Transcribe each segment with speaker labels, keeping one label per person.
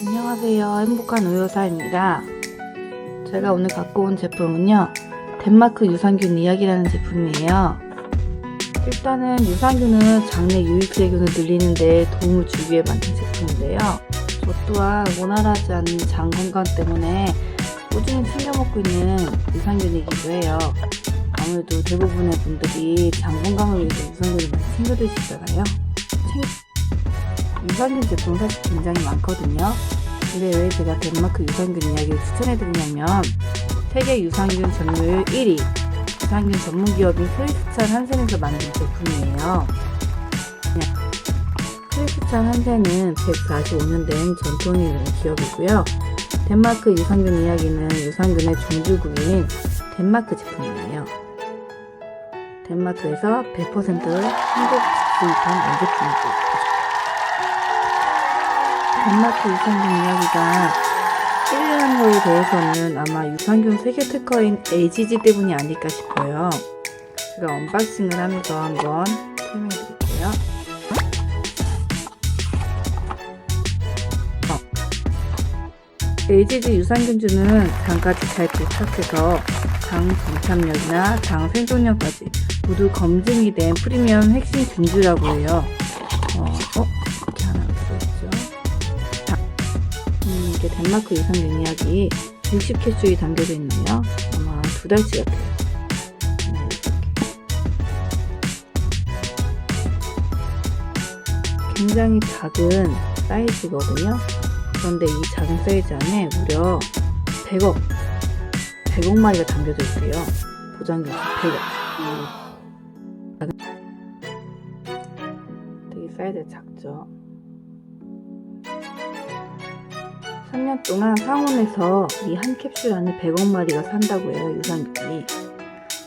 Speaker 1: 안녕하세요. 행복한 우유사입니다. 제가 오늘 갖고 온 제품은요. 덴마크 유산균 이야기라는 제품이에요. 일단은 유산균은 장내 유익세균을 늘리는데 도움을 주기 위해 만든 제품인데요. 저 또한 원활하지 않는 장 건강 때문에 꾸준히 챙겨 먹고 있는 유산균이기도 해요. 아무래도 대부분의 분들이 장 건강을 위해서 유산균을 많이 챙겨 드시잖아요. 유산균 제품 사실 굉장히 많거든요. 근데 왜 제가 덴마크 유산균 이야기를 추천해드리냐면 세계 유산균 점유율 1위 유산균 전문 기업인 크리스찬 한센에서 만든 제품이에요. 크리스찬 한센은 145년 된 전통이 있는 기업이고요. 덴마크 유산균 이야기는 유산균의 종주국인 덴마크 제품이에요. 덴마크에서 100%를 한국 수입한 원제품이고 덴마크 유산균 이야기가 1위라는 거에 대해서는 아마 유산균 세계 특허인 AGG 때문이 아닐까 싶어요. 제가 언박싱을 하면서 한번 설명해 드릴게요. AGG 유산균주는 장까지 잘 부착해서 장 정착력이나 장 생존력까지 모두 검증이 된 프리미엄 핵심 균주라고 해요. 음, 이게 덴마크 유산균 이야기 60캡슐이 담겨져 있네요. 아마 두 달치 같아요. 네. 굉장히 작은 사이즈거든요. 그런데 이 작은 사이즈 안에 무려 100억, 100억 마리가 담겨져 있어요. 보장균 100억. 되게 사이즈가 작죠. 3년 동안 상온에서 이 한 캡슐 안에 100억 마리가 산다고 해요, 유산균이.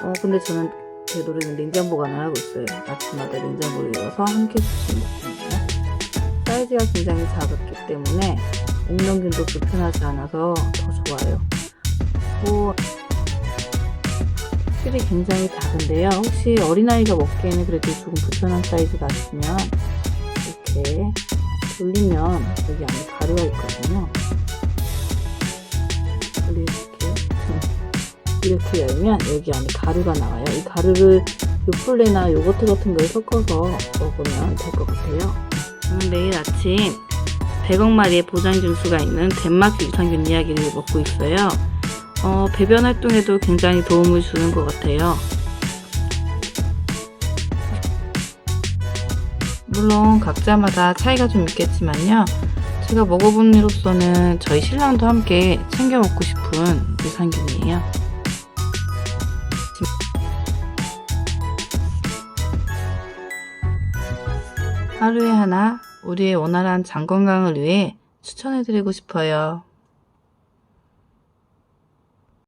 Speaker 1: 어, 근데 저는 제 노래는 냉장 보관을 하고 있어요. 아침마다 냉장고에 넣어서 한 캡슐씩 먹습니다. 사이즈가 굉장히 작았기 때문에 옥넘김도 불편하지 않아서 더 좋아요. 뭐, 캡슐이 굉장히 작은데요. 혹시 어린아이가 먹기에는 그래도 조금 불편한 사이즈가 있으면 이렇게 돌리면 여기 안에 가루가 있거든요. 이렇게 이렇게 열면 여기 안에 가루가 나와요. 이 가루를 요플레나 요거트 같은 걸 섞어서 먹으면 될 것 같아요. 저는 매일 아침 100억 마리의 보장균 수가 있는 덴마크 유산균 이야기를 먹고 있어요. 어, 배변 활동에도 굉장히 도움을 주는 것 같아요. 물론 각자마다 차이가 좀 있겠지만요. 제가 먹어본 이로서는 저희 신랑도 함께 챙겨 먹고 싶은 유산균이에요. 하루에 하나 우리의 원활한 장 건강을 위해 추천해드리고 싶어요.